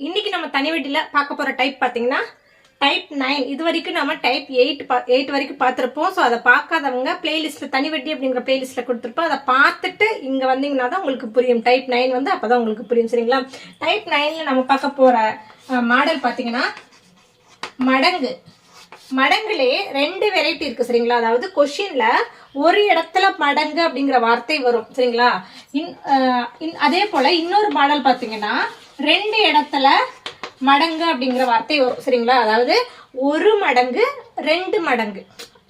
இன்னைக்கு நம்ம தனி வட்டியில் பார்க்க போகிற டைப் பார்த்தீங்கன்னா டைப் நைன் இது வரைக்கும் நம்ம டைப் எயிட் பா எயிட் வரைக்கும் பார்த்துருப்போம். ஸோ அதை பார்க்காதவங்க பிளேலிஸ்ட்டில் தனி வெட்டி அப்படிங்கிற பிளேலிஸ்ட்டில் கொடுத்துருப்போம். அதை பார்த்துட்டு இங்கே வந்தீங்கன்னா தான் உங்களுக்கு புரியும். டைப் நைன் வந்து அப்போ தான் உங்களுக்கு புரியும் சரிங்களா? டைப் நைனில் நம்ம பார்க்க போகிற மாடல் பார்த்தீங்கன்னா மடங்கு. மடங்குலே ரெண்டு வெரைட்டி இருக்கு சரிங்களா? அதாவது கொஷின்ல ஒரு இடத்துல மடங்கு அப்படிங்கிற வார்த்தை வரும் சரிங்களா? இன் இன்- அதே போல இன்னொரு மாடல் பார்த்தீங்கன்னா ரெண்டு இடத்துல மடங்கு அப்படிங்கிற வார்த்தை வரும் சரிங்களா? அதாவது ஒரு மடங்கு ரெண்டு மடங்கு.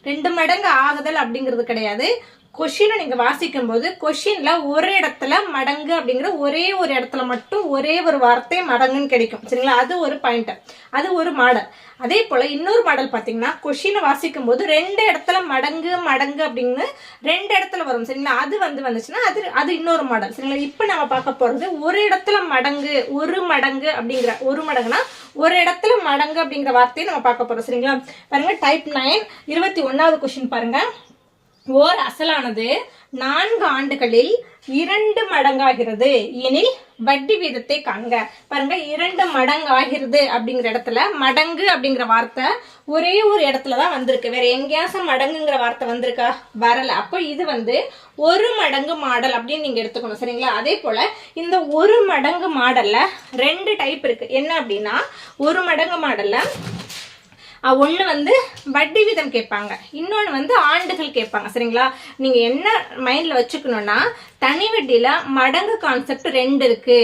ரெண்டு மடங்கு ஆகுதல் அப்படிங்கிறது கிடையாது. கொஷினை நீங்கள் வாசிக்கும் போது ஒரு இடத்துல மடங்கு அப்படிங்கிற ஒரே ஒரு இடத்துல மட்டும் ஒரே ஒரு வார்த்தை மடங்குன்னு கிடைக்கும். சரிங்களா? அது ஒரு பாயிண்ட்டு அது ஒரு மாடல். அதே போல் இன்னொரு மாடல் பார்த்தீங்கன்னா கொஷினை வாசிக்கும் போது ரெண்டு இடத்துல மடங்கு மடங்கு அப்படின்னு ரெண்டு இடத்துல வரும். சரிங்களா? அது வந்து வந்துச்சுன்னா அது அது இன்னொரு மாடல். சரிங்களா? இப்போ நம்ம பார்க்க போகிறது ஒரு இடத்துல மடங்கு ஒரு மடங்கு அப்படிங்கிற ஒரு மடங்குனா ஒரு இடத்துல மடங்கு அப்படிங்கிற வார்த்தையை நம்ம பார்க்க போகிறோம் சரிங்களா? பாருங்கள் டைப் நைன் இருபத்தி ஒன்றாவது கொஷின் பாருங்கள் ஓர் அசலானது நான்கு ஆண்டுகளில் இரண்டு மடங்காகிறது. எனில் வட்டி வீதத்தை காண்க. பாருங்க இரண்டு மடங்கு ஆகிறது அப்படிங்கிற இடத்துல மடங்கு அப்படிங்கிற வார்த்தை ஒரே ஒரு இடத்துல தான் வந்திருக்கு. வேற எங்கேயாச்சும் மடங்குங்கிற வார்த்தை வந்திருக்கா? வரல. அப்போ இது வந்து ஒரு மடங்கு மாடல் அப்படின்னு நீங்க எடுத்துக்கணும் சரிங்களா? அதே போல இந்த ஒரு மடங்கு மாடல்ல ரெண்டு டைப் இருக்கு. என்ன அப்படின்னா ஒரு மடங்கு மாடல்ல ஒன்று வந்து வட்டி வீதம் கேட்பாங்க. இன்னொன்று வந்து ஆண்டுகள் கேட்பாங்க. சரிங்களா? நீங்கள் என்ன மைண்டில் வச்சுக்கணும்னா தனி வட்டியில மடங்கு கான்செப்ட் ரெண்டு இருக்கு.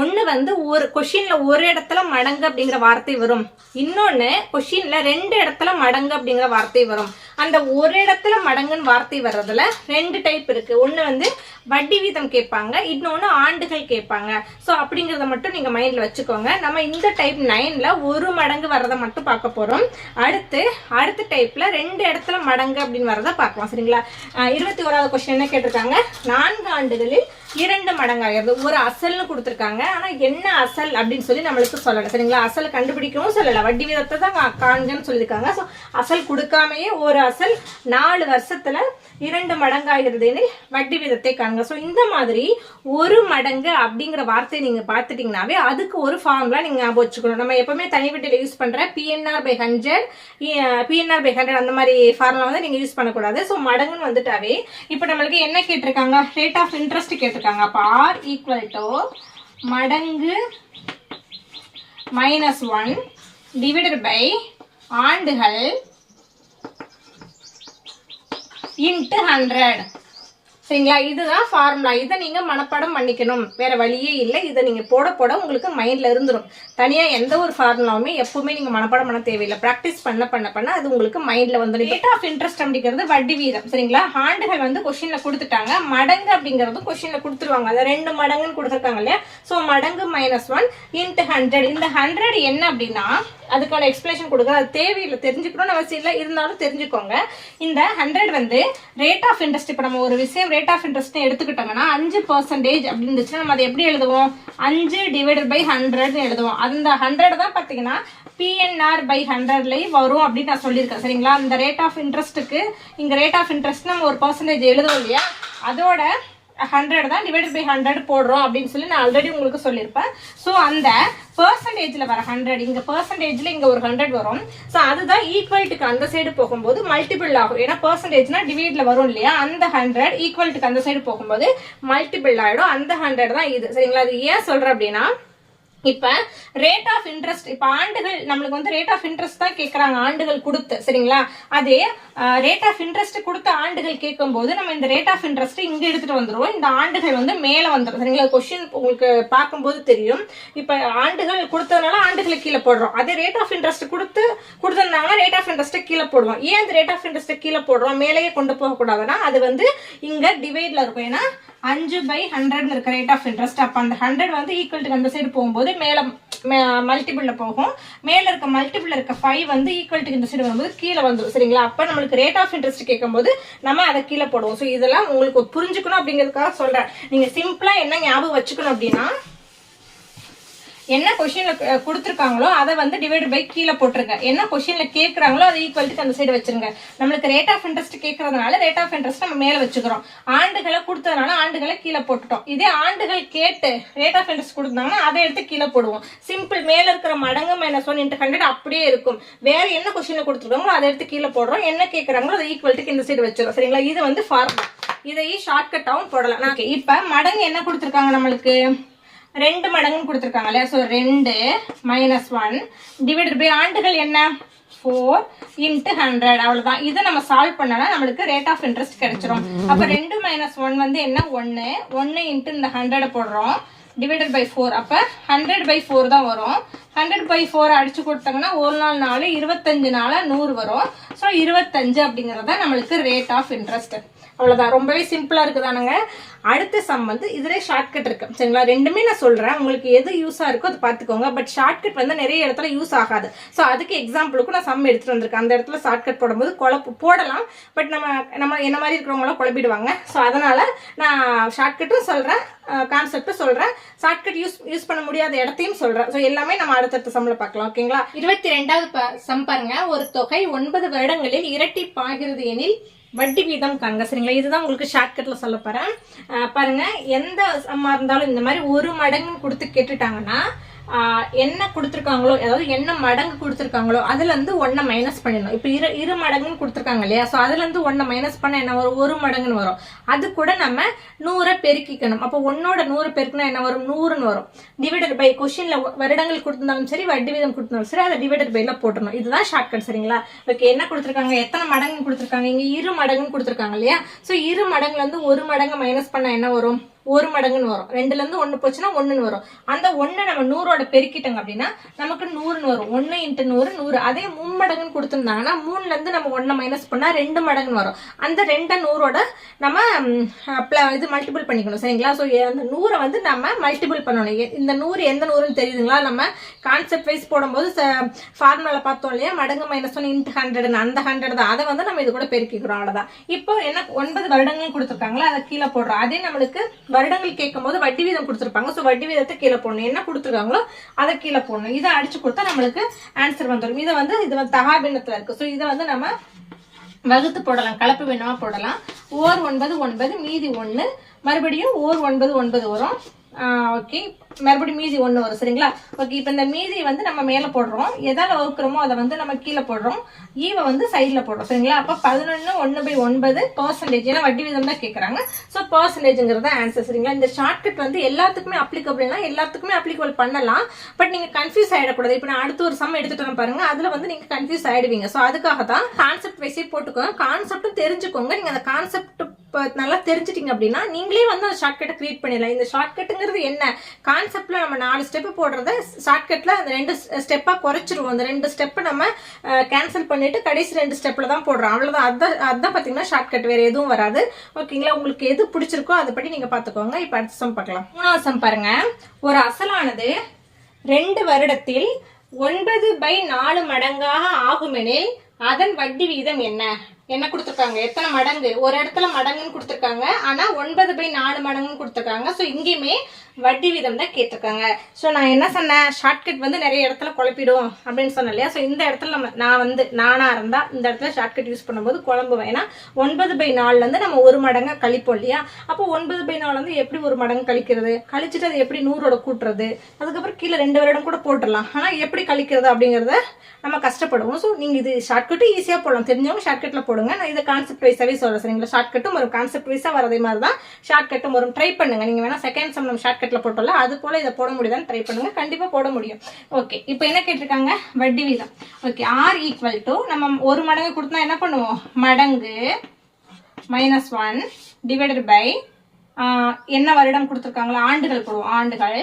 ஒன்று வந்து ஒரு கொஷினில் ஒரு இடத்துல மடங்கு அப்படிங்கிற வார்த்தை வரும். இன்னொன்று கொஷினில் ரெண்டு இடத்துல மடங்கு அப்படிங்கிற வார்த்தை வரும். அந்த ஒரு இடத்துல மடங்குன்னு வார்த்தை வர்றதுல ரெண்டு டைப் இருக்கு. ஒன்று வந்து வட்டி வீதம் கேட்பாங்க இன்னொன்று ஆண்டுகள் கேட்பாங்க. ஸோ அப்படிங்கிறத மட்டும் நீங்கள் மைண்டில் வச்சுக்கோங்க. நம்ம இந்த டைப் நைனில் ஒரு மடங்கு வர்றதை மட்டும் பார்க்க போகிறோம் அடுத்து அடுத்த டைப்பில் ரெண்டு இடத்துல மடங்கு அப்படின்னு வரதை பார்க்கலாம். சரிங்களா? இருபத்தி ஓராவது கொஸ்டின் என்ன கேட்டிருக்காங்க? நான்கு ஆண்டுகளில் இரண்டு மடங்காகிறது ஒரு அசல்னு கொடுத்துருக்காங்க. ஆனால் என்ன அசல் அப்படின்னு சொல்லி நம்மளுக்கு சொல்லலை. சரிங்களா? அசல் கண்டுபிடிக்கவும் சொல்லலை. வட்டி வீதத்தை தான் கா- காண்கன்னு சொல்லியிருக்காங்க. ஸோ அசல் கொடுக்காமையே ஒரு அசல் நாலு வருஷத்தில் இரண்டு மடங்காகிறதுன்னு வட்டி வீதத்தை காண்க. ஸோ இந்த மாதிரி ஒரு மடங்கு அப்படிங்கிற வார்த்தையை நீங்கள் பார்த்துட்டிங்கனாவே அதுக்கு ஒரு ஃபார்முலா நீங்கள் ஞாபகம் வச்சுக்கணும். நம்ம எப்பவுமே தனி வீட்டில் யூஸ் பண்ணுற PNR by hundred PNR by hundred அந்த மாதிரி ஃபார்முலா வந்து நீங்கள் யூஸ் பண்ணக்கூடாது. ஸோ மடங்குன்னு வந்துட்டாவே இப்போ நம்மளுக்கு என்ன கேட்டிருக்காங்க? ரேட் ஆஃப் இன்ட்ரெஸ்ட் கேட்டிருக்காங்க. அப்போ ஆர் ஈக்குவல் டு மடங்கு மைனஸ் ஒன் டிவைடட் பை ஆண்டுகள் இன்ட்டு ஹண்ட்ரட் சரிங்களா? இதுதான் ஃபார்முலா இதை நீங்கள் மனப்பாடம் பண்ணிக்கணும். வேற வழியே இல்லை. இதை நீங்கள் போட போட உங்களுக்கு மைண்டில் இருந்துடும் தனியாக எந்த ஒரு ஃபார்முலாவுமே எப்பவுமே நீங்கள் மனப்பாடம் பண்ண தேவையில்லை. ப்ராக்டிஸ் பண்ண பண்ண பண்ண அது உங்களுக்கு மைண்டில் வந்துடும் ரேட் ஆஃப் இன்ட்ரெஸ்ட் அப்படிங்கிறது வட்டி வீதம். சரிங்களா? ஆண்டுகள் வந்து கொஷினில் கொடுத்துட்டாங்க. மடங்கு அப்படிங்கிறது கொஷினில் கொடுத்துருவாங்க. அதை ரெண்டு மடங்குன்னு கொடுத்துருக்காங்க இல்லையா? ஸோ மடங்கு மைனஸ் ஒன் இன்ட்டு ஹண்ட்ரட் இந்த ஹண்ட்ரட் என்ன அப்படின்னா அதுக்கான எக்ஸ்பிளேஷன் கொடுக்குற அது தேவையில்லை. தெரிஞ்சுக்கணும்னு அவசியம் இல்லை. இருந்தாலும் தெரிஞ்சுக்கோங்க. இந்த ஹண்ட்ரட் வந்து ரேட் ஆஃப் இன்ட்ரெஸ்ட் இப்போ நம்ம ஒரு விஷயம் ரேட் ஆஃப் இன்ட்ரெஸ்ட் எடுத்துக்கிட்டோங்கன்னா அஞ்சு பர்சன்டேஜ் அப்படின்னு இருந்துச்சுன்னா நம்ம அதை எப்படி எழுதுவோம்? அஞ்சு டிவைடட் பை ஹண்ட்ரட்னு எழுதுவோம். அந்த ஹண்ட்ரட் தான் பார்த்தீங்கன்னா பிஎன்ஆர் பை ஹண்ட்ரட்லேயும் வரும் அப்படின்னு நான் சொல்லியிருக்கேன். சரிங்களா? அந்த ரேட் ஆஃப் இன்ட்ரெஸ்ட்டுக்கு இங்கே ரேட் ஆஃப் இன்ட்ரெஸ்ட் நம்ம ஒரு பர்சன்டேஜ் எழுதுவோம் இல்லையா? அதோட ஹண்ட்ரட் தான் டிவைடட் பை ஹண்ட்ரட் போடுறோம் அப்படின்னு சொல்லி நான் ஆல்ரெடி உங்களுக்கு சொல்லியிருப்பேன். ஸோ அந்த பர்சன்டேஜில் வர ஹண்ட்ரட் இங்கே பர்சன்டேஜில் இங்கே ஒரு ஹண்ட்ரட் வரும். ஸோ அதுதான் ஈக்குவல்ட்டுக்கு அந்த சைடு போகும்போது மல்டிபிள் ஆகும். ஏன்னா பர்சன்டேஜ்னா டிவைடில் வரும் இல்லையா? அந்த ஹண்ட்ரட் ஈக்குவல்ட்டுக்கு அந்த சைடு போகும்போது மல்டிபிள் ஆகிடும் அந்த ஹண்ட்ரட் தான் இது. சரிங்களா? அது ஏன் சொல்கிறேன் அப்படின்னா இப்ப ரேட் ஆஃப் இன்ட்ரெஸ்ட் இப்ப ஆண்டுகள் நம்மளுக்கு வந்து ரேட் ஆஃப் இன்ட்ரெஸ்ட் தான் கேக்குறாங்க ஆண்டுகள் கொடுத்து சரிங்களா? அதே ரேட் ஆஃப் இன்ட்ரெஸ்ட் கொடுத்த ஆண்டுகள் கேட்கும்போது நம்ம இந்த ரேட் ஆஃப் இன்ட்ரெஸ்ட் இங்க எடுத்துட்டு வந்துருவோம். இந்த ஆண்டுகள் வந்து மேல வந்துடும் சரிங்களா? கொஸ்டின் உங்களுக்கு பார்க்கும்போது தெரியும். இப்ப ஆண்டுகள் கொடுத்ததுனால ஆண்டுகளை கீழே போடுறோம். அதே ரேட் ஆஃப் இன்ட்ரெஸ்ட் கொடுத்து கொடுத்திருந்தாங்கன்னா ரேட் ஆஃப் இன்ட்ரெஸ்ட் கீழே போடுவோம். ஏன் அந்த ரேட் ஆஃப் இன்ட்ரெஸ்ட் கீழே போடுறோம்? மேலேயே கொண்டு போக கூடாதுன்னா அது வந்து இங்க டிவைட்ல இருக்கும். ஏன்னா அஞ்சு பை ஹண்ட்ரட்னு இருக்க ரேட் ஆஃப் இன்ட்ரெஸ்ட் அப்போ அந்த ஹண்ட்ரட் வந்து ஈக்குவல் அந்த சைடு போகும்போது மேலே மல்டிபிளில் போகும். மேலே இருக்க மல்டிபிளில் இருக்க ஃபைவ் வந்து ஈக்குவல் இந்த வரும்போது கீழே வந்துடும் சரிங்களா? அப்போ நம்மளுக்கு ரேட் ஆஃப் இன்ட்ரெஸ்ட் கேட்கும்போது நம்ம அதை கீழே போடுவோம். ஸோ இதெல்லாம் உங்களுக்கு புரிஞ்சுக்கணும் அப்படிங்கிறதுக்காக சொல்கிறேன் நீங்கள் சிம்பிளாக என்ன ஞாபகம் வச்சுக்கணும் அப்படின்னா என்ன கொஷின்ல கொடுத்துருக்காங்களோ அதை வந்து டிவைட் பை கீழே போட்டுருங்க. என்ன கொஷின்ல கேட்குறாங்களோ அதை ஈக்குவலுக்கு அந்த சைடு வச்சிருங்க. நம்மளுக்கு ரேட் ஆஃப் இன்ட்ரெஸ்ட் கேட்கறதுனால ரேட் ஆஃப் இன்ட்ரெஸ்ட் நம்ம மேலே வச்சுக்கிறோம். ஆண்டுகளை கொடுத்ததுனால ஆண்டுகளை கீழே போட்டுட்டோம். இதே ஆண்டுகள் கேட்டு ரேட் ஆஃப் இன்ட்ரெஸ்ட் கொடுத்தாங்கன்னா அதை எடுத்து கீழே போடுவோம். சிம்பிள் மேலே இருக்கிற மடங்கு மைனஸ் ஒன் இன்ட்டு ஹண்ட்ரட் அப்படியே இருக்கும். வேற என்ன கொஷினில் கொடுத்துருக்காங்களோ அதை எடுத்து கீழே போடுறோம். என்ன கேட்குறாங்களோ அதை ஈக்குவல்ட்டுக்கு இந்த சைடு வச்சிடும் சரிங்களா? இது வந்து ஃபார்முலா இதையும் ஷார்ட்கட்டாகவும் போடலாம். ஓகே இப்போ மடங்கு என்ன கொடுத்துருக்காங்க நம்மளுக்கு? ரெண்டு மடங்குன்னு கொடுத்துருக்காங்க இல்லையா ஸோ ரெண்டு மைனஸ் ஒன் டிவைடட் பை ஆண்டுகள் என்ன? ஃபோர் இன்ட்டு ஹண்ட்ரட் அவ்வளோதான் இதை நம்ம சால்வ் பண்ணனா நம்மளுக்கு ரேட் ஆஃப் இன்ட்ரெஸ்ட் கிடைச்சிரும். அப்போ ரெண்டு மைனஸ் ஒன் வந்து என்ன? ஒன்று ஒன்று இன்ட்டு இந்த ஹண்ட்ரடை போடுறோம். டிவைடட் பை ஃபோர் அப்போ ஹண்ட்ரட் பை ஃபோர் தான் வரும். ஹண்ட்ரட் பை ஃபோர் அடிச்சு கொடுத்தாங்கன்னா ஒரு நாள் நாலு இருபத்தஞ்சு நாளாக நூறு வரும். ஸோ இருபத்தஞ்சு அப்படிங்கிறது தான் நம்மளுக்கு ரேட் ஆஃப் இன்ட்ரெஸ்ட் அவ்வளோதான் ரொம்பவே சிம்பிளாக இருக்குதானுங்க. அடுத்த சம் வந்து இதிலே ஷார்ட்கட் இருக்குது சரிங்களா? ரெண்டுமே நான் சொல்கிறேன் உங்களுக்கு எது யூஸாக இருக்கோ அதை பார்த்துக்கோங்க. பட் ஷார்ட்கட் வந்து நிறைய இடத்துல யூஸ் ஆகாது. ஸோ அதுக்கு எக்ஸாம்பிளுக்கும் நான் சம் எடுத்துகிட்டு வந்திருக்கேன். அந்த இடத்துல ஷார்ட்கட் போடும்போது குழப்பு போடலாம். பட் நம்ம நம்ம என்ன மாதிரி இருக்கிறவங்களாம் குழப்பிடுவாங்க. ஸோ அதனால் நான் ஷார்ட்கட்டும் சொல்கிறேன் கான்செப்டும் சொல்கிறேன் ஷார்ட்கட் யூஸ் யூஸ் பண்ண முடியாத இடத்தையும் சொல்கிறேன் ஸோ எல்லாமே நம்ம அடுத்தடுத்த சம்மில் பார்க்கலாம். ஓகேங்களா இருபத்தி ரெண்டாவது சம் பாருங்க. ஒரு தொகை ஒன்பது வருடங்களில் இரட்டிப்பாகிறது எனில் வட்டி வீதம் காண்க சரிங்களா இதுதான் உங்களுக்கு ஷார்ட்கட்ல சொல்ல போறேன். பாருங்க எந்த சம்மா இருந்தாலும் இந்த மாதிரி ஒரு மடங்குன்னு கொடுத்து கேட்டுட்டாங்கன்னா என்ன கொடுத்துருக்காங்களோ அதாவது என்ன மடங்கு கொடுத்துருக்காங்களோ அதுல இருந்து ஒன்றை மைனஸ் பண்ணிடணும். இப்போ இரு இரு மடங்குன்னு கொடுத்துருக்காங்க இல்லையா? ஸோ அதுல இருந்து ஒன்றை மைனஸ் பண்ண என்ன வரும்? ஒரு மடங்குன்னு வரும். அது கூட நம்ம நூறை பெருக்கிக்கணும். அப்போ ஒன்னோட நூறு பெருக்குனா என்ன வரும்? நூறுன்னு வரும். டிவைடட் பை கொஷின்ல வருடங்கள் கொடுத்துருந்தாலும் சரி வட்டி வீதம் கொடுத்துருந்தாலும் சரி அதை டிவைடட் பைல போட்டுறணும் இதுதான் ஷார்ட்கட் சரிங்களா? ஓகே என்ன கொடுத்துருக்காங்க? எத்தனை மடங்கு கொடுத்துருக்காங்க? இங்க இரு மடங்குன்னு கொடுத்துருக்காங்க இல்லையா? ஸோ இரு மடங்குல இருந்து ஒரு மடங்கு மைனஸ் பண்ண என்ன வரும்? ஒரு மடங்குன்னு வரும். ரெண்டுல இருந்து ஒண்ணு போச்சுன்னா ஒண்ணுன்னு வரும். அந்த ஒண்ணை நம்ம நூறோட பெருக்கிட்டோங்க அப்படின்னா நமக்கு நூறுன்னு வரும். ஒன்று இன்ட்டு நூறு நூறு. அதே மும்மடங்குன்னு கொடுத்துருந்தாங்கன்னா மூணுல இருந்து நம்ம ஒன்றை மைனஸ் பண்ணா ரெண்டு மடங்குன்னு வரும். அந்த ரெண்டை நூறோட நம்ம இது மல்டிபிள் பண்ணிக்கணும். சரிங்களா? ஸோ அந்த நூறை வந்து நம்ம மல்டிபிள் பண்ணணும். இந்த நூறு எந்த நூறுன்னு தெரியுதுங்களா? நம்ம கான்செப்ட் வைஸ் போடும்போது ஃபார்முலா பார்த்தோம் இல்லையா? மடங்கு மைனஸ் ஒன் இன்ட்டு ஹண்ட்ரட் அந்த ஹண்ட்ரட் தான். அதை வந்து நம்ம இது கூட பெருக்கிக்கிறோம். அவ்வளோதான் இப்போ என்ன ஒன்பது வருடங்கள் கொடுத்துருக்காங்களா? அதை கீழே போடுறோம். அதே நம்மளுக்கு வருடங்கள் கேட்கும் போது வட்டி வீதம் கொடுத்துருப்பாங்க. ஸோ வட்டி வீதத்தை கீழே போடணும். என்ன கொடுத்துருக்காங்களோ அதை கீழே போடணும். இதை அடிச்சு கொடுத்தா நம்மளுக்கு ஆன்சர் வந்துடும். இதை வந்து இது வந்து தகாபினத்தில் இருக்கு. ஸோ இதை வந்து நம்ம வகுத்து போடலாம். கலப்பு வேணுமா போடலாம். ஓர் ஒன்பது ஒன்பது மீதி ஒன்று. மறுபடியும் ஓர் ஒன்பது ஒன்பது வரும். ஓகே மறுபடியும் மீதி ஒன்று வரும் சரிங்களா? ஓகே இப்போ இந்த மீதி வந்து நம்ம மேலே போடுறோம். எதால் வகுக்கிறோமோ அதை வந்து நம்ம கீழே போடுறோம். E ஈவை வந்து சைடில் போடுறோம் சரிங்களா? அப்போ பதினொன்று ஒன்று பை ஒன்பது பர்சன்டேஜ் ஏன்னா வட்டி விதம் தான் கேட்குறாங்க ஸோ பர்சன்டேஜுங்கிறது ஆன்சர் சரிங்களா? இந்த ஷார்ட்கட் வந்து எல்லாத்துக்குமே அப்ளிகபிள்னா எல்லாத்துக்குமே அப்ளிகபிள் பண்ணலாம். பட் நீங்கள் கன்ஃபியூஸ் ஆகிடக்கூடாது இப்போ நான் அடுத்து ஒரு சம் எடுத்துகிட்டு வரேன் பாருங்க. அதில் வந்து நீங்கள் கன்ஃபியூஸ் ஆகிடுவீங்க ஸோ அதுக்காக தான் கான்செப்ட் வைஸே போட்டுக்கோங்க. கான்செப்ட்டும் தெரிஞ்சுக்கோங்க. நீங்கள் அந்த கான்செப்ட் இப்போ நல்லா தெரிஞ்சிட்டிங்க அப்படின்னா நீங்களே வந்து அந்த ஷார்ட்கட்டை க்ரியேட் பண்ணிடலாம். இந்த ஸ்டெப்புங்கிறது என்ன? கான்செப்டில் நம்ம நாலு ஸ்டெப்பு போடுறத ஷார்ட்கட்டில் அந்த ரெண்டு ஸ்டெப்பாக குறைச்சிருவோம். அந்த ரெண்டு ஸ்டெப்பை நம்ம கேன்சல் பண்ணிவிட்டு கடைசி ரெண்டு ஸ்டெப்பில் தான் போடுறோம். அவ்வளோதான் அதை அதான் பார்த்தீங்கன்னா ஷார்ட்கட் வேறு எதுவும் வராது. ஓகேங்களா உங்களுக்கு எது பிடிச்சிருக்கோ அதை படி நீங்கள் பார்த்துக்கோங்க இப்போ அடுத்த சம் பார்க்கலாம். மூணாவது சம் பாருங்கள் ஒரு அசலானது ரெண்டு வருடத்தில் ஒன்பது பை நாலு மடங்காக ஆகுமெனில் அதன் வட்டி விகிதம் என்ன? என்ன கொடுத்துருக்காங்க? எத்தனை மடங்கு? ஒரு இடத்துல மடங்குன்னு கொடுத்துருக்காங்க. ஆனா ஒன்பது பை நாலு மடங்குன்னு கொடுத்துருக்காங்க. ஸோ இங்கேயுமே வட்டி வீதம் தான் கேட்டிருக்காங்க. ஸோ நான் என்ன சொன்னேன்? ஷார்ட்கட் வந்து நிறைய இடத்துல குழப்பிடும் அப்படின்னு சொன்னேன் இல்லையா? ஸோ இந்த இடத்துல நம்ம நான் வந்து நானா இருந்தால் இந்த இடத்துல ஷார்ட்கட் யூஸ் பண்ணும்போது குழம்புவேன். ஏன்னா ஒன்பது பை நாலுலேருந்து நம்ம ஒரு மடங்கு கழிப்போம் இல்லையா? அப்போ ஒன்பது பை நாலு வந்து எப்படி ஒரு மடங்கு கழிக்கிறது? கழிச்சிட்டு அது எப்படி நூறோட கூட்டுறது? அதுக்கப்புறம் கீழே ரெண்டு வருடம் கூட போட்டுடலாம். ஆனால் எப்படி கழிக்கிறது அப்படிங்கிறத நம்ம கஷ்டப்படுவோம். ஸோ நீங்கள் இது ஷார்ட்கட்டும் ஈஸியாக போடலாம். தெரிஞ்சவங்க ஷார்ட்கட்டில் போடுங்க. நான் இதை கான்செப்ட் வைஸாகவே சொல்கிறேன் சரிங்களா? ஷார்ட்கட்டும் வரும் கான்செப்ட் வைஸாக வரதே மாதிரி தான் ஷார்ட்கட்டும் வரும். ட்ரை பண்ணுங்க. நீங்கள் வேணால் செகண்ட் சம் நம்ம ஷார்ட்கட்ல போட்டோம்ல அது போல் இதை போட முடியுதான்னு ட்ரை பண்ணுங்க. கண்டிப்பாக போட முடியும். ஓகே இப்போ என்ன கேட்டிருக்காங்க? வட்டி வீதம். ஓகே ஆர் ஈக்குவல் டு நம்ம ஒரு மடங்கு கொடுத்தா என்ன பண்ணுவோம்? மடங்கு மைனஸ் ஒன் டிவைடட் பை என்ன வருடம் கொடுத்துருக்காங்களோ? ஆண்டுகள் போடுவோம். ஆண்டுகள்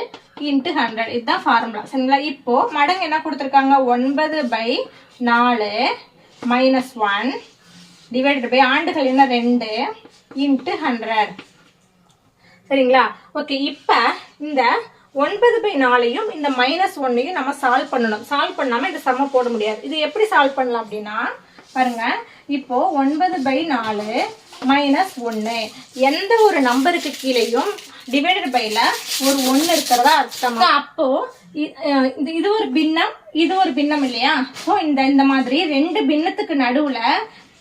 இன்ட்டு ஹண்ட்ரட் இதுதான் ஃபார்முலா சரிங்களா? இப்போ மடங்கு என்ன கொடுத்துருக்காங்க? ஒன்பது பை நாலு மைனஸ் ஒன் டிவைடட் பை ஆண்டுகள் என்ன? ரெண்டு இன்ட்டு ஹண்ட்ரட் சரிங்களா? ஓகே இப்போ இந்த ஒன்பது பை நாலையும் இந்த மைனஸ் ஒன்னையும் நம்ம சால்வ் பண்ணணும். சால்வ் பண்ணாம இது செம்ம போட முடியாது. இது எப்படி சால்வ் பண்ணலாம் அப்படின்னா பாருங்க. இப்போ ஒன்பது பை நாலு மைனஸ் ஒன்று எந்த ஒரு நம்பருக்கு கீழேயும் டிவைடட் பைல ஒரு ஒன்று இருக்கிறதா அர்த்தம்? அப்போ இ- இது ஒரு பின்னம் இது ஒரு பின்னம் இல்லையா? ஸோ இந்த இந்த மாதிரி ரெண்டு பின்னத்துக்கு நடுவுல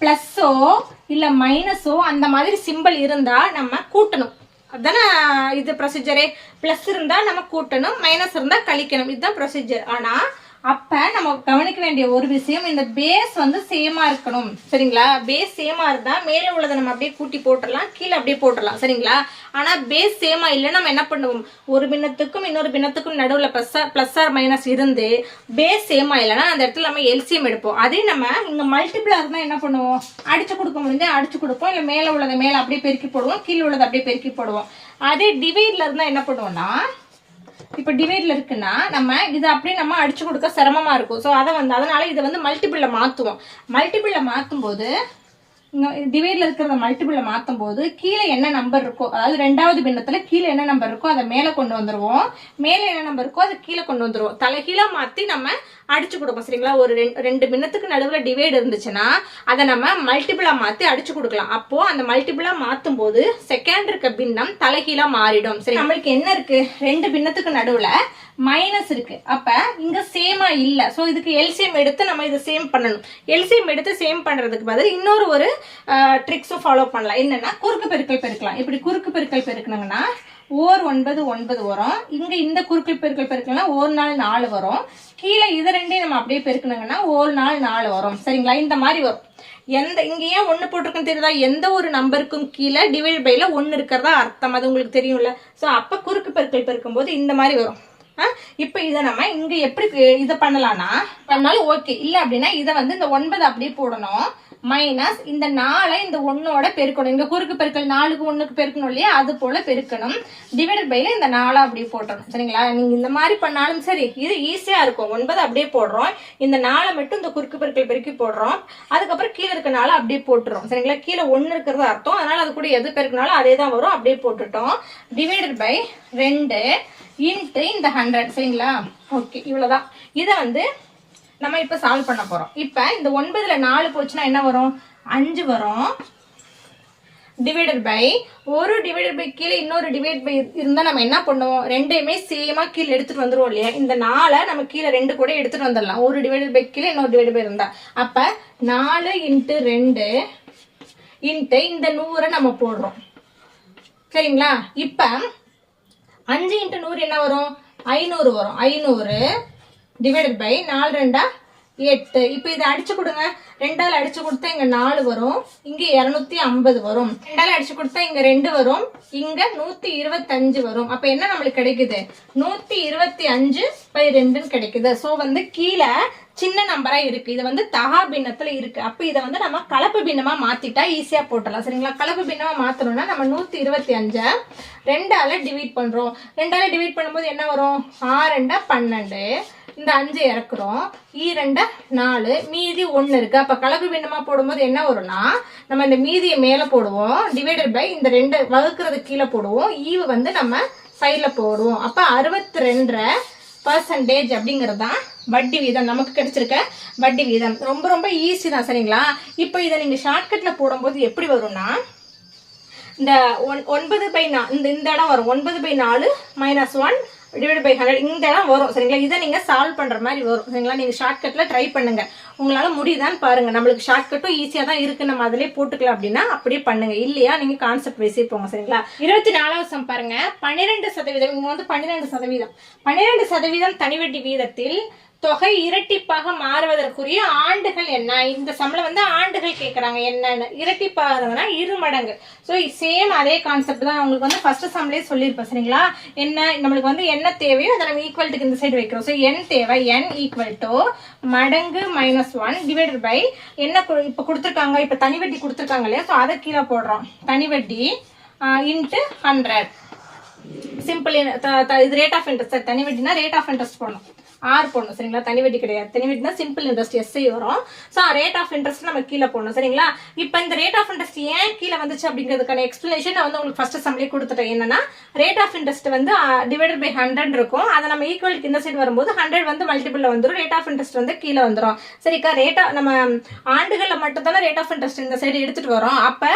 பிளஸ்ஸோ இல்ல மைனஸோ அந்த மாதிரி சிம்பிள் இருந்தா நம்ம கூட்டணும். அதானே இது ப்ரொசீஜரே ப்ளஸ் இருந்தால் நம்ம கூட்டணும் மைனஸ் இருந்தால் கழிக்கணும். இதுதான் ப்ரொசீஜர் ஆனால் அப்போ நம்ம கவனிக்க வேண்டிய ஒரு விஷயம் இந்த பேஸ் வந்து சேமாக இருக்கணும். சரிங்களா? பேஸ் சேமாக இருந்தால் மேலே உள்ளதை நம்ம அப்படியே கூட்டி போட்டுடலாம் கீழே அப்படியே போட்டுடலாம். சரிங்களா? ஆனால் பேஸ் சேமாக இல்லை நம்ம என்ன பண்ணுவோம்? ஒரு பின்னத்துக்கும் இன்னொரு பின்னத்துக்கும் நடுவில் ப்ளஸ் ப்ளஸ் ஆர் மைனஸ் இருந்து பேஸ் சேமாக இல்லைன்னா அந்த இடத்துல நம்ம எல்சியம் எடுப்போம். அதே நம்ம இங்கே மல்டிபிளாக இருந்தால் என்ன பண்ணுவோம்? அடிச்சு கொடுக்க முடிஞ்சா அடிச்சு கொடுப்போம். இல்லை மேலே உள்ளதை மேலே அப்படியே பெருக்கி போடுவோம் கீழே உள்ளதை அப்படியே பெருக்கி போடுவோம். அதே டிவைடில் இருந்தால் என்ன பண்ணுவோம்னா இப்போ டிவைடில் இருக்குன்னா நம்ம இதை அப்படியே நம்ம அடிச்சு கொடுக்க சிரமமா இருக்கும். ஸோ அதை வந்து அதனால இதை வந்து மல்டிபிளில் மாத்துவோம். மல்டிபிளில் மாத்தும் போது டிவைடில் இருக்கிறத மல்டிபிளை மாற்றும் போது கீழே என்ன நம்பர் இருக்கோ அதாவது ரெண்டாவது பின்னத்தில் கீழே என்ன நம்பர் இருக்கோ அதை மேலே கொண்டு வந்துடுவோம் மேலே என்ன நம்பர் இருக்கோ அதை கீழே கொண்டு வந்துடுவோம் தலைகீழாக மாற்றி நம்ம அடிச்சு கொடுப்போம் சரிங்களா? ஒரு ரெண்டு ரெண்டு பின்னத்துக்கு நடுவில் டிவைட் இருந்துச்சுன்னா அதை நம்ம மல்டிபிளா மாற்றி அடிச்சு கொடுக்கலாம். அப்போது அந்த மல்டிபிளாக மாற்றும் போது செகண்ட் இருக்க பின்னம் தலைகீழா மாறிடும் சரி நம்மளுக்கு என்ன இருக்குது ரெண்டு பின்னத்துக்கு நடுவில் மைனஸ் இருக்கு. அப்ப இங்க சேமா இல்ல. சோ இதுக்கு எல்சிஎம் எடுத்து நம்ம இதை சேம் பண்ணணும். எல்சிஎம் எடுத்து சேம் பண்றதுக்கு பதில் இன்னொரு ஒரு ட்ரிக்ஸும் ஃபாலோ பண்ணலாம். என்னன்னா குறுக்கு பெருக்கல் பெருக்கலாம். இப்படி குறுக்கு பெருக்கல் பெருக்கணுங்கன்னா ஓர் ஒன்பது ஒன்பது வரும். இங்க இந்த குறுக்கு பெருக்கல் பெருக்கலன்னா ஒரு நாள் நாலு வரும். கீழே இது ரெண்டையும் நம்ம அப்படியே பெருக்கணுங்கன்னா ஒரு நாள் நாலு வரும். சரிங்களா? இந்த மாதிரி வரும். எந்த இங்க ஏன் ஒன்று போட்டிருக்குன்னு தெரியுதா? எந்த ஒரு நம்பருக்கும் கீழே டிவைட் பைல ஒண்ணு இருக்கிறதா அர்த்தம். அது உங்களுக்கு தெரியும்ல. சோ அப்ப குறுக்கு பெருக்கல் பெருக்கும் போது இந்த மாதிரி வரும். இப்போ இதை நம்ம இங்கே எப்படி இதை பண்ணலாம்னா பண்ணாலும் ஓகே இல்லை அப்படின்னா இதை வந்து இந்த ஒன்பது அப்படியே போடணும். மைனஸ் இந்த நாலை இந்த ஒன்னோட பெருக்கணும். இங்க குறுக்கு பெருக்கல் நாலுக்கு ஒண்ணுக்கு பெருக்கணும் இல்லையா? அது போல பெருக்கணும். டிவைடட் பைல இந்த நாலா அப்படியே போட்டணும். சரிங்களா? நீங்க இந்த மாதிரி பண்ணாலும் சரி இது ஈஸியா இருக்கும். ஒன்பது அப்படியே போடுறோம். இந்த நாலை மட்டும் இந்த குறுக்கு பெருக்கல் பெருக்கி போடுறோம். அதுக்கப்புறம் கீழே இருக்க நாளை அப்படியே போட்டுறோம். சரிங்களா? கீழே ஒன்னு இருக்கிறது அர்த்தம். அதனால அது கூட எது பெருக்கினாலும் அதே தான் வரும். அப்படியே போட்டுட்டோம். டிவைடட் பை ரெண்டு. இன்ட்டு இந்த ஹண்ட்ரட் சரிங்களா? ஓகே இவ்வளோதான் இதை வந்து நம்ம இப்போ சால்வ் பண்ண போகிறோம் இப்போ இந்த ஒன்பதில் நாலு போச்சுன்னா என்ன வரும்? அஞ்சு வரும். டிவைடட் பை ஒரு டிவைடட் பை கீழே இன்னொரு டிவைட் பை இருந்தால் நம்ம என்ன பண்ணுவோம்? ரெண்டையுமே சேமாக கீழே எடுத்துகிட்டு வந்துருவோம் இல்லையா? இந்த நாளை நம்ம கீழே ரெண்டு கூட எடுத்துகிட்டு வந்துடலாம். ஒரு டிவைடட் பை கீழே இன்னொரு டிவைட் பை இருந்தால் அப்போ நாலு இன்ட்டு ரெண்டு இன்ட்டு இந்த நூறை நம்ம போடுறோம். சரிங்களா? இப்போ அஞ்சு இன்ட்டு நூறு என்ன வரும்? ஐநூறு வரும். ஐநூறு டிவைடட் பை நாலு ரெண்டா எட்டு. இப்போ இதை அடிச்சு கொடுங்க. ரெண்டால் அடிச்சு கொடுத்தா இங்க நாலு வரும். இங்க இருநூத்தி ஐம்பது வரும். ரெண்டால் அடிச்சு கொடுத்தா இங்க ரெண்டு வரும். இங்க நூத்தி இருபத்தஞ்சு வரும். அப்ப என்ன நம்மளுக்கு கிடைக்குது? நூத்தி இருபத்தி அஞ்சு பை ரெண்டுன்னு கிடைக்குது. சோ வந்து கீழே சின்ன நம்பரா இருக்கு. இது வந்து தகா பின்னத்துல இருக்கு. அப்ப இதை வந்து நம்ம கலப்பு பின்னமா மாத்திட்டா ஈஸியா போட்டுடலாம். சரிங்களா? கலப்பு பின்னமா மாத்தணும்னா நம்ம நூத்தி இருபத்தி அஞ்ச ரெண்டால டிவைட் பண்றோம். ரெண்டால டிவைட் பண்ணும்போது என்ன வரும்? ஆறு ரெண்டா பன்னெண்டு. இந்த அஞ்சு இறக்குறோம். ஈரெண்டை நாலு மீதி ஒன்று இருக்குது அப்போ கலப்பு பின்னமாக போடும்போது என்ன வரும்னா நம்ம இந்த மீதியை மேலே போடுவோம். டிவைடட் பை இந்த ரெண்டு வகுக்கிறது கீழே போடுவோம். ஈவு வந்து நம்ம சைடில் போடுவோம். அப்போ அறுபத்தி ரெண்டரை பர்சன்டேஜ் அப்படிங்கிறது தான் வட்டி வீதம். நமக்கு கிடைச்சிருக்க வட்டி வீதம். ரொம்ப ரொம்ப ஈஸி தான் சரிங்களா? இப்போ இதை நீங்கள் ஷார்ட்கட்டில் போடும்போது எப்படி வரும்னா இந்த ஒன் ஒன்பது பை நா இந்த இந்த இடம் வரும். ஒன்பது பை நாலு minus one divide by hundred இந்த இடம் வரும் சரிங்களா? இதை நீங்கள் சால்வ் பண்ணுற மாதிரி வரும் சரிங்களா? நீங்கள் ஷார்ட்கட்டில் ட்ரை பண்ணுங்கள் உங்களால் முடியுதான்னு பாருங்கள் நம்மளுக்கு ஷார்ட்கட்டும் ஈஸியாக தான் இருக்குது நம்ம அதிலே போட்டுக்கலாம் அப்படின்னா அப்படியே பண்ணுங்கள் இல்லையா? நீங்கள் கான்செப்ட் வைஸே போங்க சரிங்களா? இருபத்தி நாலாவது சம் பன்னிரெண்டு சதவீதம் இங்கே வந்து பன்னிரெண்டு சதவீதம். பன்னிரெண்டு சதவீதம் தனிவட்டி வீதத்தில் தொகை இரட்டிப்பாக மாறுவதற்குரிய ஆண்டுகள் என்ன? இந்த சம்பளம் வந்து ஆண்டுகள் கேட்குறாங்க என்னன்னு. இரட்டிப்பாகிறதுனா இரு மடங்கு. ஸோ சேம் அதே கான்செப்ட் தான் அவங்களுக்கு வந்து ஃபர்ஸ்ட் சம்பளே சொல்லியிருப்பேன். சரிங்களா? என்ன நம்மளுக்கு வந்து என்ன தேவையோ அதை நம்ம ஈக்குவல்ட்டுக்கு இந்த சைடு வைக்கிறோம். ஸோ என் தேவை. என் ஈக்குவல் டு மடங்கு மைனஸ் ஒன் டிவைடட் பை என்ன இப்போ கொடுத்துருக்காங்க. இப்போ தனி வட்டி கொடுத்துருக்காங்க இல்லையா? ஸோ அதை கீழே போடுறோம். தனி வட்டி இன்ட்டு ஹண்ட்ரட் சிம்பிள் இது ரேட் ஆஃப் இன்ட்ரெஸ்ட் தனி வட்டினா ரேட் ஆஃப் இன்ட்ரெஸ்ட் போடணும். ஆர் போடணும் சரிங்களா? தனி வட்டி கிடையாது. தனி வட்டினா சிம்பிள் இன்ட்ரெஸ்ட் எஸ்ஐ வரும். ஸோ ரேட் ஆஃப் இன்ட்ரெஸ்ட் நம்ம கீழே போடணும் சரிங்களா? இப்போ இந்த ரேட் ஆஃப் இன்ட்ரெஸ்ட் ஏன் கீழே வந்துச்சு அப்படிங்கிறதுக்கான எக்ஸ்பிளேஷன் நான் வந்து உங்களுக்கு ஃபர்ஸ்ட் சம்லேயே கொடுத்துட்டேன். என்னன்னா ரேட் ஆஃப் இன்ட்ரெஸ்ட் வந்து டிவைடட் பை ஹண்ட்ரட் இருக்கும். அதை நம்ம ஈக்குவலுக்கு இந்த சைடு வரும்போது ஹண்ட்ரட் வந்து மல்டிபிள்ல வந்துடும் ரேட் ஆஃப் இன்ட்ரெஸ்ட் வந்து கீழே வந்துடும் சரிக்கா? ரேட் நம்ம ஆண்டுகளில் மட்டும் தானே ரேட் ஆஃப் இன்ட்ரெஸ்ட் இந்த சைடு எடுத்துட்டு வரோம். அப்போ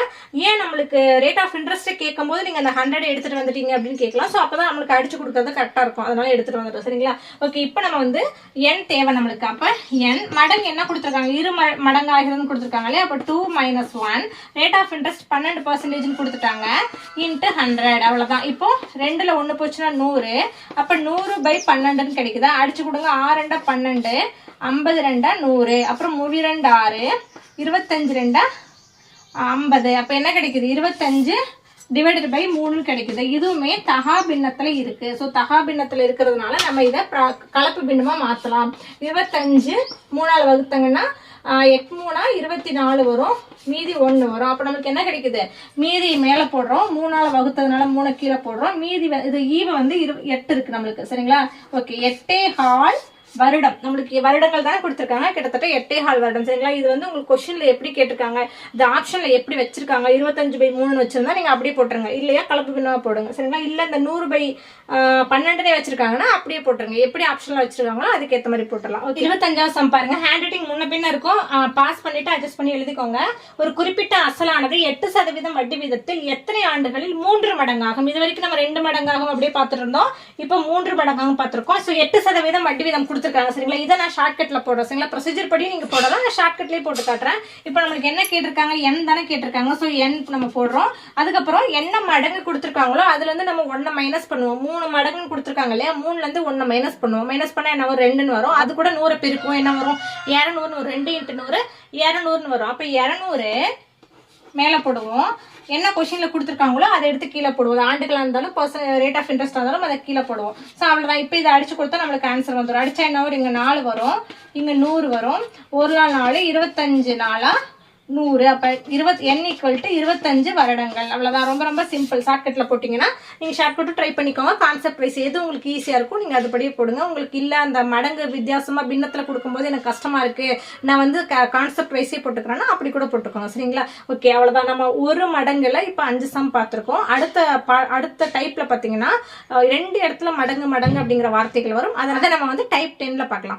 ஏன் நம்மளுக்கு ரேட் ஆஃப் இன்ட்ரெஸ்ட் கேட்கும் போது நீங்கள் அந்த ஹண்ட்ரட் எடுத்துட்டு வந்துட்டீங்க அப்படின்னு கேட்கலாம். ஸோ அப்போ தான் நம்மளுக்கு அடிச்சு கொடுக்கறது கரெக்டாக இருக்கும். அதனால எடுத்துட்டு வந்துடும் சரிங்களா? ஓகே இப்போ நம்ம வந்து என் தேவை நம்மளுக்கு. அப்ப என் மடங்கு என்ன கொடுத்துருக்காங்க? இரு மடங்கு ஆகிறதுன்னு கொடுத்துருக்காங்க இல்லையா? அப்போ two minus one rate of interest பன்னெண்டு பர்சன்டேஜ்னு கொடுத்துட்டாங்க. இன்ட்டு ஹண்ட்ரட் அவ்வளவுதான். இப்போ ரெண்டுல ஒண்ணு போச்சுன்னா நூறு. அப்ப நூறு பை பன்னெண்டுன்னு கிடைக்குதா? அடிச்சு கொடுங்க. ஆறு ரெண்டா பன்னெண்டு. ஐம்பது ரெண்டா நூறு. அப்புறம் முழு ரெண்டு ஆறு. இருபத்தஞ்சு ரெண்டா ஐம்பது. அப்ப என்ன கிடைக்குது? இருபத்தஞ்சு டிவைடட் பை மூணுன்னு கிடைக்குது. இதுவுமே தகா பின்னத்துல இருக்கு. ஸோ தகா பின்னத்துல இருக்கிறதுனால நம்ம இதை கலப்பு பின்னமா மாத்தலாம். இருபத்தஞ்சு மூணால் வகுத்தங்கன்னா ஆஹ், எட்டு மூணா இருபத்தி நாலு வரும். மீதி ஒன்று வரும். அப்போ நமக்கு என்ன கிடைக்குது? மீதி மேலே போடுறோம். மூணால் வகுத்ததுனால மூணு கீழே போடுறோம். மீதி வ- இது ஈவை வந்து இரு எட்டு இருக்கு நம்மளுக்கு. சரிங்களா? ஓகே எட்டே ஹால் வருடம். நம்மளுக்கு வருடங்கள் தானே கொடுத்துருக்காங்க. கிட்டத்தட்ட எட்டே ஹால் வருடம். சரிங்களா? இது வந்து உங்களுக்கு கொஸ்டின்ல எப்படி கேட்டிருக்காங்க? இந்த ஆப்ஷன்ல எப்படி வச்சிருக்காங்க? இருபத்தஞ்சு பை மூணுன்னு வச்சிருந்தா நீங்க அப்படியே போட்டுருங்க. இல்லையா? கலப்பு பின்னமா போடுங்க. சரிங்களா? இல்ல இந்த நூறு பை பன்னெண்டுனே வச்சிருக்காங்கன்னா அப்படியே போட்டுருங்க. எப்படி ஆப்ஷன்ல வச்சிருக்காங்களோ அதுக்கேற்ற மாதிரி போட்டுடலாம். ஓகே இருபத்தஞ்சாவது சம் பாருங்க. ஹேண்ட் ரைட்டிங் முன்ன பின்ன இருக்கும். பாஸ் பண்ணிட்டு அட்ஜஸ்ட் பண்ணி எழுதிக்கோங்க. ஒரு குறிப்பிட்ட அசலானது எட்டு சதவீதம் வட்டி வீதத்தில் எத்தனை ஆண்டுகளில் மூன்று மடங்காகும்? இது வரைக்கும் நம்ம ரெண்டு மடங்காகும் அப்படியே பார்த்துட்டு இருந்தோம். இப்போ மூன்று மடங்காகும் பார்த்துருக்கோம். ஸோ எட்டு சதவீதம் வட்டி வீதம் கொடுத்துருக்காங்க சரிங்களா? இதை நான் ஷார்ட்கட்டில் போடுறேன் சரிங்களா? ப்ரொசீஜர் படி நீங்கள் போடலாம். நான் ஷார்ட்கட்லேயே போட்டு காட்டுறேன். இப்போ நம்மளுக்கு என்ன கேட்டிருக்காங்க? என் தானே கேட்டிருக்காங்க. ஸோ என் நம்ம போடுறோம். அதுக்கப்புறம் என்ன மடங்கு கொடுத்துருக்காங்களோ அதுலேருந்து நம்ம ஒன்றை மைனஸ் பண்ணுவோம். மூணு மடங்குன்னு கொடுத்துருக்காங்க இல்லையா? மூணுலேருந்து ஒன்றை மைனஸ் பண்ணுவோம். மைனஸ் பண்ணால் என்ன வரும்? ரெண்டுன்னு வரும். அது கூட நூறு பெருக்கும் என்ன வரும்? இரநூறுன்னு வரும் ரெண்டு இன்ட்டு நூறு இரநூறுன்னு வரும். அப்போ இரநூறு மேலே போடுவோம். என்ன கொஷினில் கொடுத்துருக்காங்களோ அதை எடுத்து கீழே போடுவோம். ஆண்டுகளாக இருந்தாலும் பர்சன் ரேட் ஆஃப் இன்ட்ரெஸ்ட்டாக இருந்தாலும் அதை கீழே போடுவோம். ஸோ அவ்வளோதான் இப்போ இதை அடிச்சு கொடுத்தா நம்மளுக்கு ஆன்சர் வந்துடும் அடிச்சா என்ன வரும்? இங்கே நாலு வரும். இங்கே நூறு வரும். ஒரு நாள் நாலு இருபத்தஞ்சு நாளாக நூறு அப்போ இருபத் என் ஈக்குவல் டு இருபத்தஞ்சு வருடங்கள். அவ்வளோதான் ரொம்ப ரொம்ப சிம்பிள் ஷார்ட்கட்டில் போட்டிங்கன்னா நீங்கள் ஷார்ட்கட்டும் ட்ரை பண்ணிக்கோங்க. கான்செப்ட் வைஸ் எது உங்களுக்கு ஈஸியாக இருக்கும் நீங்கள் அதுபடியே போடுங்க. உங்களுக்கு இல்லை அந்த மடங்கு வித்தியாசமாக பின்னத்தில் கொடுக்கும்போது எனக்கு கஷ்டமாக இருக்குது நான் வந்து கான்செப்ட் வைஸே போட்டுக்கிறேன்னா அப்படி கூட போட்டுக்கோங்க. சரிங்களா? ஓகே அவ்வளோதான் நம்ம ஒரு மடங்குல இப்போ அஞ்சு சம் பார்த்துருக்கோம். அடுத்த பா- அடுத்த டைப்பில் பார்த்தீங்கன்னா ரெண்டு இடத்துல மடங்கு மடங்கு அப்படிங்கிற வார்த்தைகள் வரும். அதை நம்ம வந்து டைப் டென்னில் பார்க்கலாம்.